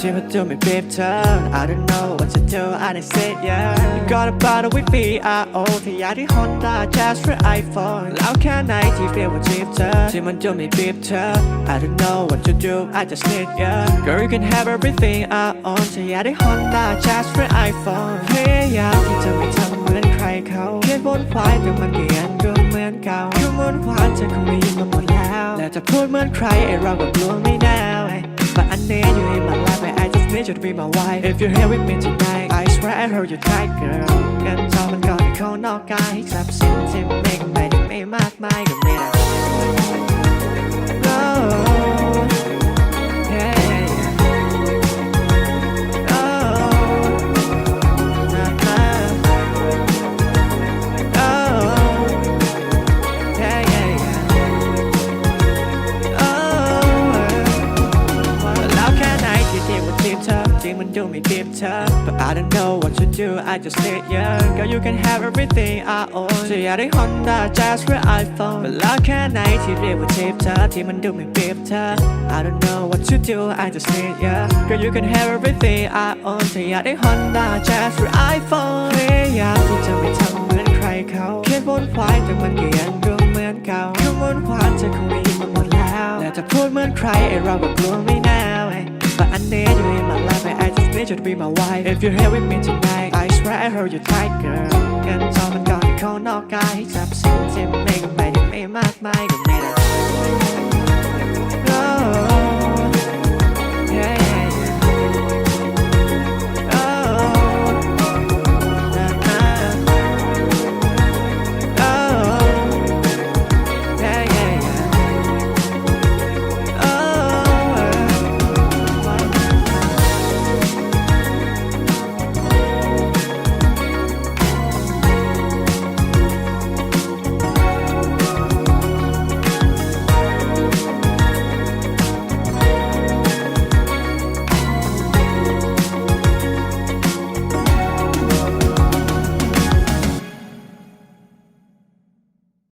ที่มันจะไม่เปรียบเธอ I don't know what to do I didn't say yeah You got about it with me I oh ที่อยากได้ Honda Jazz หรือ iPhone แล้วแค่ไหนที่เรียกว่าจีบเธอ ที่มันจะไม่เปรียบเธอ I don't know what to do I just need you Girl you can have everything I own ที่อยากได้ Honda Jazz หรือ iPhone พยายามที่จะไม่ทำเหมือนใครเขาเขียนบนควายแต่มันก็ยังดูเหมือนเก่าคือเหมือนควานเธอคงได้ยินมาหมดแล้ว แล้วจะพูดเหมือนใครไอเราก็กลัวไม่แน่ and I just need you to be my wife If you're here with me tonight I swear I heard you tight girl กันทองมันก่อนให้เขานอกกายทรัพย์สินที่ไม่ก็ไม่ได้ไม่มากมายก็ไม่ได้ เธอจริงมันดูไม่จีบเธอ But I don't know what to do I just need you Girl you can have everything I own จะอยากได้ Honda Jazz หรือ iPhone แล้วแค่ไหนที่เรียกว่าจีบเธอที่มันดูไม่จีบเธอ I don't know what to do I just need you Girl you can have everything I own จะอยากได้ Honda Jazz หรือ iPhone พยายามที่จะไม่ทำเหมือนใครเขาเขียนบนควายแต่มันก็ยังดูเหมือนเก่าคือเหมือนควานเธอคงได้ยินมาหมดแล้วแล้วจะพูดเหมือนใครไอเราก็กลัวไม่แน่ But I need you in my need you to be my wife If you're here with me tonight I swear I heard you tight girl กันทองมันก่อนให้เขานอกกายทรัพย์สินที่ไม่ก็ไม่ได้ไม่มากมายก็